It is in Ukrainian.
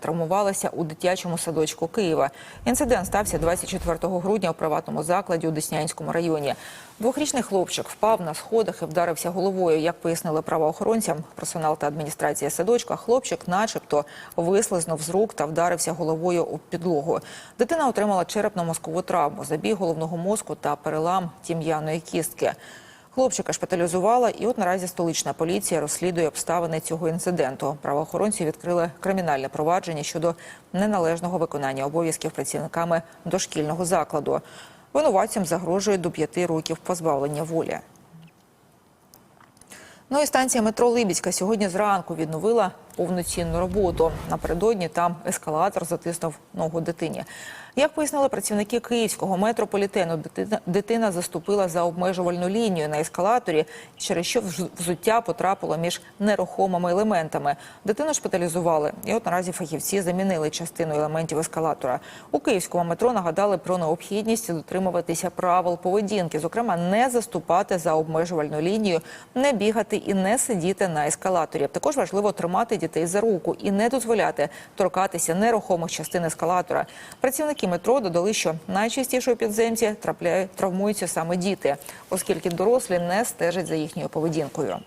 Травмувалася у дитячому садочку Києва. Інцидент стався 24 грудня у приватному закладі у Деснянському районі. Двохрічний хлопчик впав на сходах і вдарився головою. Як пояснили правоохоронцям, персонал та адміністрація садочка, хлопчик, начебто, вислизнув з рук та вдарився головою у підлогу. Дитина отримала черепно-мозкову травму, забій головного мозку та перелам тім'яної кістки. Хлопчика шпиталізувала, і от наразі столична поліція розслідує обставини цього інциденту. Правоохоронці відкрили кримінальне провадження щодо неналежного виконання обов'язків працівниками дошкільного закладу. Винуватцям загрожує до п'яти років позбавлення волі. Ну і станція метро Либідська сьогодні зранку відновила повноцінну роботу. Напередодні там ескалатор затиснув ногу дитині. Як пояснили працівники київського метрополітену, дитина, дитина заступила за обмежувальну лінію на ескалаторі, через що взуття потрапило між нерухомими елементами. Дитину шпиталізували, і от наразі фахівці замінили частину елементів ескалатора. У київському метро нагадали про необхідність дотримуватися правил поведінки, зокрема, не заступати за обмежувальну лінію, не бігати і не сидіти на ескалаторі. Також важливо тримати дітей за руку і не дозволяти торкатися нерухомих частин ескалатора. Працівники метро додали, що найчастіше у підземці трапляють травмуються саме діти, оскільки дорослі не стежать за їхньою поведінкою.